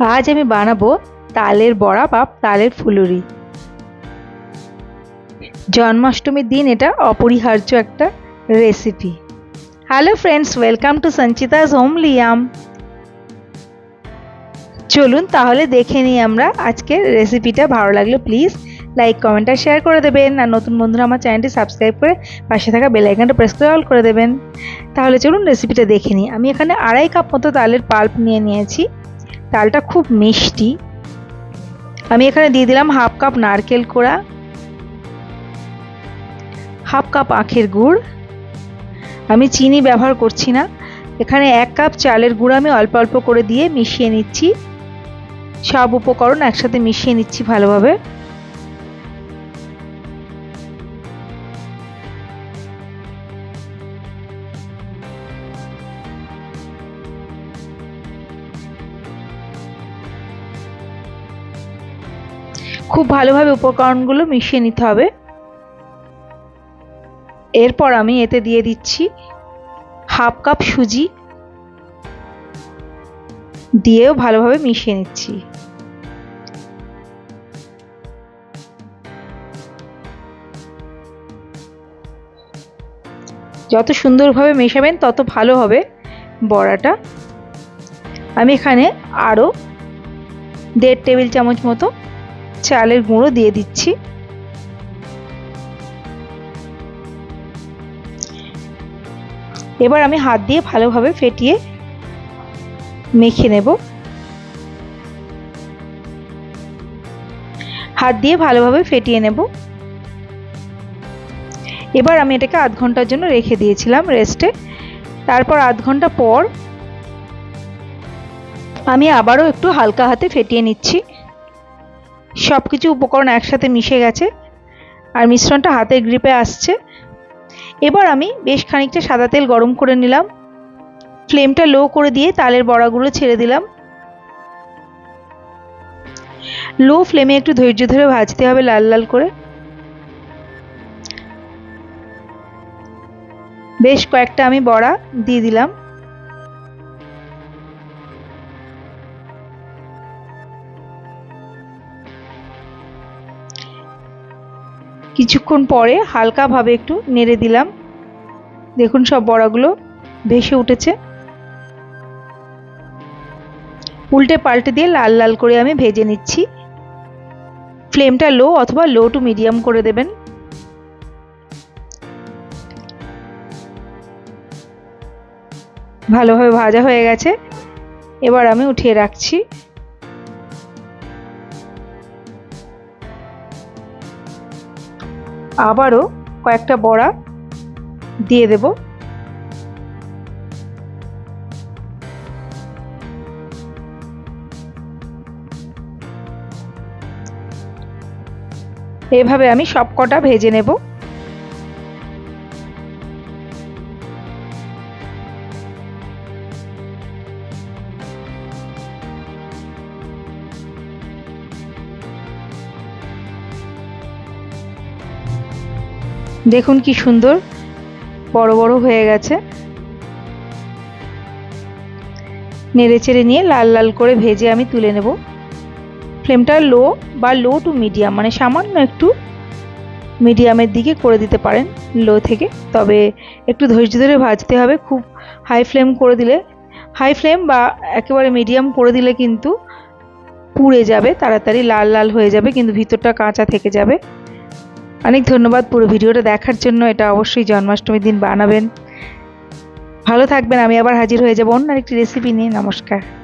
আজ আমি বানাবো তালের বড়া বা তালের ফুলুরি। জন্মাষ্টমীর দিন এটা অপরিহার্য একটা recipe hello friends welcome to Sanchita's home Liam চলুন তাহলে দেখে নিই আমরা আজকের রেসিপিটা ভালো লাগলে প্লিজ লাইক কমেন্ট আর শেয়ার করে দেবেন। আর নতুন বন্ধুরা আমার চ্যানেলটি সাবস্ক্রাইব করে পাশে থাকা বেল আইকনটা প্রেস করে অল করে দেবেন। তাহলে চলুন রেসিপিটা দেখে নিই। আমি এখানে আড়াই কাপ মতো তালের পাল্প নিয়ে নিয়েছি। তালটা খুব মিষ্টি। আমি এখানে দিয়ে দিলাম হাফ কাপ নারকেল কোড়া, হাফ কাপ আখের গুড়। আমি চিনি ব্যবহার করছি না। এখানে এক কাপ চালের গুঁড়ো আমি অল্প অল্প করে দিয়ে মিশিয়ে নিচ্ছি। সব উপকরণ একসাথে মিশিয়ে নিচ্ছি ভালোভাবে। খুব ভালোভাবে উপকরণগুলো মিশিয়ে নিতে হবে। এরপর আমি এতে দিয়ে দিচ্ছি হাফ কাপ সুজি। দিয়েও ভালোভাবে মিশিয়ে নিচ্ছি। যত সুন্দরভাবে মেশাবেন, তত ভালো হবে বড়াটা। আমি এখানে আরও দেড় টেবিল চামচ মতো চালের গুঁড়ো দিয়ে দিচ্ছি। এবার আমি হাত দিয়ে ভালোভাবে ফেটিয়ে মেখে নেব। হাত দিয়ে ভালোভাবে ফেটিয়ে নেব। এবার আমি এটাকে আধ ঘণ্টার জন্য রেখে দিয়েছিলাম রেস্টে তারপর আধ ঘণ্টা পর আমি আবারও একটু হালকা হাতে ফেটিয়ে নিচ্ছি। সব কিছু উপকরণ একসাথে মিশে গেছে আর মিশ্রণটা হাতের গ্রিপে আসছে। এবার আমি বেশ খানিকটা সাদা তেল গরম করে নিলাম। ফ্লেমটা লো করে দিয়ে তালের বড়াগুলো ছেড়ে দিলাম। লো ফ্লেমে একটু ধৈর্য ধরে ভাজতে হবে লাল লাল করে। বেশ কয়েকটা আমি বড়া দিয়ে দিলাম। কিছুক্ষণ পরে হালকাভাবে একটু নেড়ে দিলাম। দেখুন সব বড়াগুলো ভেসে উঠেছে। উল্টে পাল্টে দিয়ে লাল লাল করে আমি ভেজে নিচ্ছি। ফ্লেমটা লো অথবা লো টু মিডিয়াম করে দেবেন। ভালোভাবে ভাজা হয়ে গেছে। এবার আমি উঠিয়ে রাখছি। আবারও কয়েকটা বড়া দিয়ে দেব। এভাবে আমি সব কটা ভেজে নেব। দেখুন কি সুন্দর, বড় বড় হয়ে গেছে। নেড়ে চেড়ে নিয়ে লাল লাল করে ভেজে আমি তুলে নেব। ফ্লেমটা লো বা লো টু মিডিয়াম মানে সামান্য একটু মিডিয়ামের দিকে করে দিতে পারেন লো থেকে। তবে একটু ধৈর্য ধরে ভাজতে হবে, খুব হাই ফ্লেম করে দিলে, হাই ফ্লেম বা একেবারে মিডিয়াম করে দিলে কিন্তু পুড়ে যাবে, তাড়াতাড়ি লাল লাল হয়ে যাবে, কিন্তু ভিতরটা কাঁচা থেকে যাবে। অনেক ধন্যবাদ পুরো ভিডিওটা দেখার জন্য, এটা অবশ্যই জন্মাষ্টমীর দিন বানাবেন। ভালো থাকবেন, আমি আবার হাজির হয়ে যাব অন্য আরেকটি রেসিপি নিয়ে, নমস্কার।